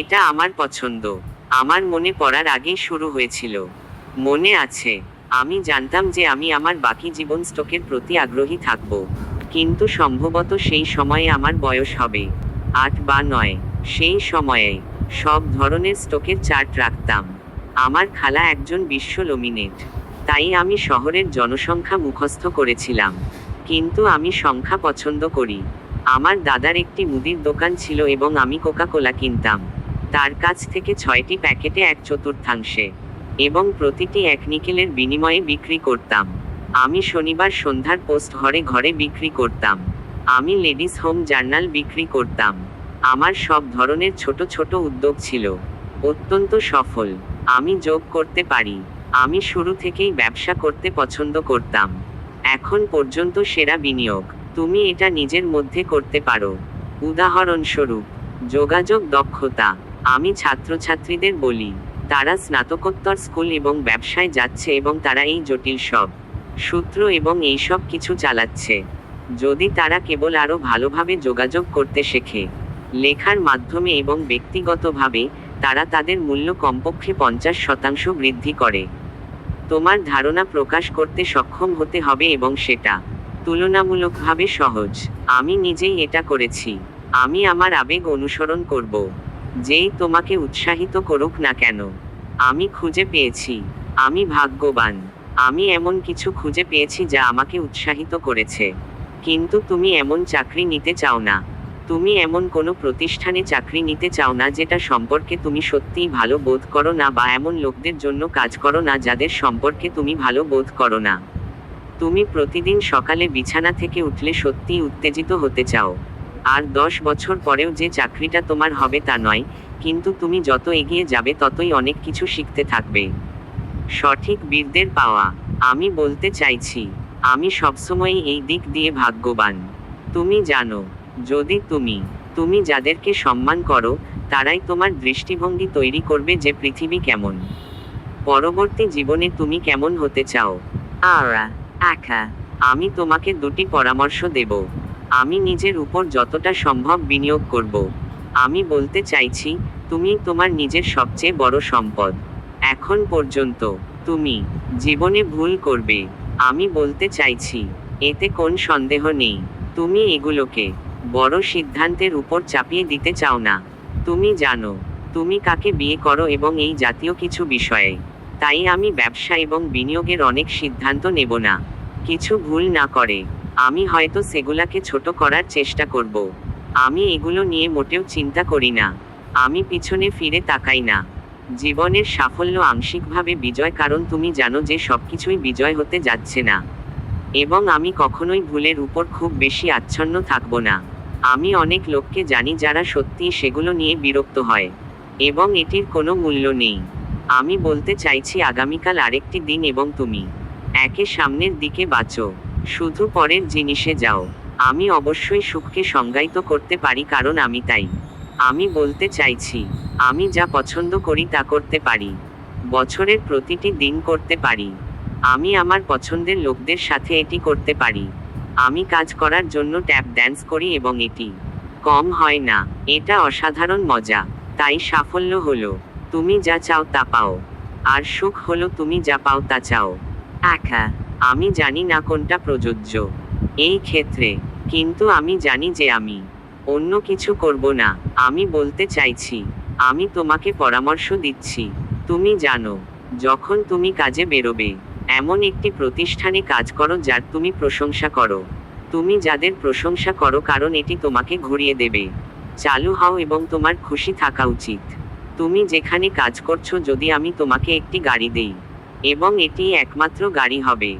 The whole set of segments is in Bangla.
এটা আমার পছন্দ। আমার মনে পড়ার আগেই শুরু হয়েছিল। মনে আছে, আমি জানতাম যে আমি আমার বাকি জীবন স্টকের প্রতি আগ্রহী থাকব। কিন্তু সম্ভবত সেই সময়ে আমার বয়স হবে। আট বা নয়, সেই সময়ে সব ধরনের স্টকের চার্ট রাখতাম। আমার খালা একজন বিশ্ব লমিনেট। তাই আমি শহরের জনসংখ্যা মুখস্থ করেছিলাম। কিন্তু আমি সংখ্যা পছন্দ করি। আমার দাদার একটি মুদির দোকান ছিল এবং আমি কোকা কোলা কিনতাম। তার কাছ থেকে ছয়টি প্যাকেটে এক চতুর্থাংশে, এবং প্রতিটি এক নিকেলের বিনিময়ে বিক্রি করতাম। আমি শনিবার সন্ধ্যার পোস্ট ঘরে ঘরে বিক্রি করতাম। আমি লেডিস হোম জার্নাল বিক্রি করতাম। আমার সব ধরনের ছোট ছোট উদ্যোগ ছিল। অত্যন্ত সফল। আমি যোগ করতে পারি। আমি শুরু থেকেই ব্যবসা করতে পছন্দ করতাম। এখন পর্যন্ত সেরা বিনিয়োগ। তুমি এটা নিজের মধ্যে করতে পারো। উদাহরণস্বরূপ, যোগাযোগ দক্ষতা। আমি ছাত্রছাত্রীদের বলি, তারা স্নাতকোত্তর স্কুল এবং ব্যবসায় যাচ্ছে এবং তারা এই জটিল সব সূত্র এবং এই সব কিছু চালাচ্ছে। যদি তারা কেবল আরও ভালোভাবে যোগাযোগ করতে শেখে, লেখার মাধ্যমে এবং ব্যক্তিগতভাবে, তারা তাদের মূল্য কমপক্ষে পঞ্চাশ শতাংশ বৃদ্ধি করে। তোমার ধারণা প্রকাশ করতে সক্ষম হতে হবে এবং সেটা তুলনামূলকভাবে সহজ। আমি নিজেই এটা করেছি। আমি আমার আবেগ অনুসরণ করব। যেই তোমাকে উৎসাহিত করুক না কেন, আমি খুঁজে পেয়েছি, আমি ভাগ্যবান, আমি এমন কিছু খুঁজে পেয়েছি যা আমাকে উৎসাহিত করেছে। কিন্তু তুমি এমন চাকরি নিতে চাও না, তুমি এমন কোনো প্রতিষ্ঠানে চাকরি নিতে চাও না যেটা সম্পর্কে তুমি সত্যিই ভালো বোধ করো না বা এমন লোকদের জন্য কাজ করো না যাদের সম্পর্কে তুমি ভালো বোধ করো না। তুমি প্রতিদিন সকালে বিছানা থেকে উঠলে সত্যিই উত্তেজিত হতে চাও। আর দশ বছর পরেও যে চাকরিটা তোমার হবে তা নয়, কিন্তু তুমি যত এগিয়ে যাবে ততই অনেক কিছু শিখতে থাকবে। সঠিক বীরদের পাওয়া, আমি বলতে চাইছি, আমি সবসময়ই এই দিক দিয়ে ভাগ্যবান। তুমি জানো, যদি তুমি তুমি যাদেরকে সম্মান করো, তারাই তোমার দৃষ্টিভঙ্গি তৈরি করবে যে পৃথিবী কেমন। পরবর্তী জীবনে তুমি কেমন হতে চাও? আরা একা, আমি তোমাকে দুটি পরামর্শ দেব। আমি নিজের উপর যতটা সম্ভব বিনিয়োগ করব। আমি বলতে চাইছি তুমি তোমার নিজের সবচেয়ে বড় সম্পদ। এখন পর্যন্ত, তুমি জীবনে ভুল করবে। আমি বলতে চাইছি, এতে কোন সন্দেহ নেই। তুমি এগুলোকে বড় সিদ্ধান্তের উপর চাপিয়ে দিতে চাও না। তুমি জানো, তুমি কাকে বিয়ে করো এবং এই জাতীয় কিছু বিষয়ে। তাই আমি ব্যবসা এবং বিনিয়োগের অনেক সিদ্ধান্ত নেব না। কিছু ভুল না করে। আমি হয়তো সেগুলাকে ছোট করার চেষ্টা করব। আমি এগুলো নিয়ে মোটেও চিন্তা করি না। আমি পিছনে ফিরে তাকাই না। জীবনের সাফল্য আংশিকভাবে বিজয়, কারণ তুমি জানো যে সবকিছুই বিজয় হতে যাচ্ছে না। এবং আমি কখনোই ভুলের উপর খুব বেশি আচ্ছন্ন থাকব না। আমি অনেক লোককে জানি যারা সত্যিই সেগুলো নিয়ে বিরক্ত হয়। এবং এটির কোনো মূল্য নেই। আমি বলতে চাইছি, আগামীকাল আরেকটি দিন এবং তুমি একে সামনের দিকে বাঁচো। শুধু পরের জিনিসে যাও। আমি অবশ্যই সুখকে সংজ্ঞায়িত করতে পারি, কারণ আমি তাই। আমি বলতে চাইছি, আমি যা পছন্দ করি তা করতে পারি। বছরের প্রতিটি দিন করতে পারি। আমি আমার পছন্দের লোকদের সাথে এটি করতে পারি। আমি কাজ করার জন্য ট্যাপ ড্যান্স করি এবং এটি কম হয় না। এটা অসাধারণ মজা। তাই সাফল্য হলো, তুমি যা চাও তা পাও। আর সুখ হলো, তুমি যা পাও তা চাও। একা আমি জানি না কোনটা প্রযোজ্য। এই ক্ষেত্রে, কিন্তু আমি জানি যে আমি অন্য কিছু করব না, আমি বলতে চাইছি, আমি তোমাকে পরামর্শ দিচ্ছি, তুমি জানো, যখন তুমি কাজে বেরোবে, এমন একটি প্রতিষ্ঠানে কাজ করো যার তুমি প্রশংসা করো। তুমি যাদের প্রশংসা করো কারণ এটি তোমাকে ঘুরিয়ে দেবে। চালু হও এবং তোমার খুশি থাকা উচিত। তুমি যেখানে কাজ করছ যদি আমি তোমাকে একটি গাড়ি দেই, এবং এটি একমাত্র গাড়ি হবে।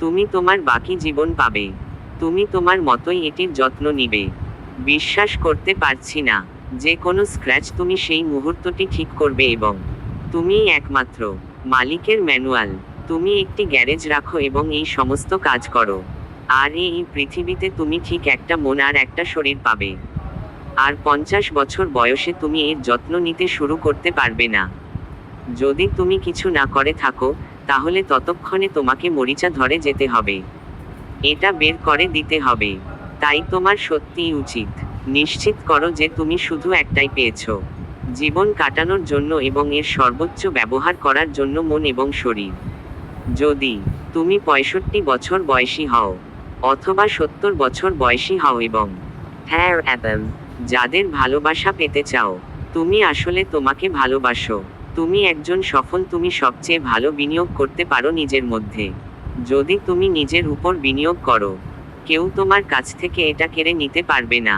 তুমি তোমার বাকি জীবন পাবে। তুমি তোমার মতোই এটির যত্ন নিবে। বিশ্বাস করতে পারছি না, যে কোনো স্ক্র্যাচ তুমি সেই মুহূর্তটি ঠিক করবে এবং তুমি একমাত্র মালিকের ম্যানুয়াল। তুমি একটি গ্যারেজ রাখো এবং এই সমস্ত কাজ করো। আর এই পৃথিবীতে তুমি ঠিক একটা মন আর একটা শরীর পাবে। আর পঞ্চাশ বছর বয়সে তুমি এর যত্ন নিতে শুরু করতে পারবে না। যদি তুমি কিছু না করে থাকো তাহলে ততক্ষণে তোমাকে মরিচা ধরে যেতে হবে। এটা বের করে দিতে হবে। তাই তোমার সত্যিই উচিত। নিশ্চিত করো যে তুমি শুধু একটাই পেয়েছ। জীবন কাটানোর জন্য এবং এর সর্বোচ্চ ব্যবহার করার জন্য মন এবং শরীর। যদি তুমি পঁয়ষট্টি বছর বয়সী হও, অথবা সত্তর বছর বয়সী হও এবং হ্যাঁ যাদের ভালোবাসা পেতে চাও, তুমি আসলে তোমাকে ভালোবাসো। তুমি একজন সফল, তুমি সবচেয়ে ভালো বিনিয়োগ করতে পারো নিজের মধ্যে। যদি তুমি নিজের উপর বিনিয়োগ করো, কেউ তোমার কাছ থেকে এটা কেড়ে নিতে পারবে না।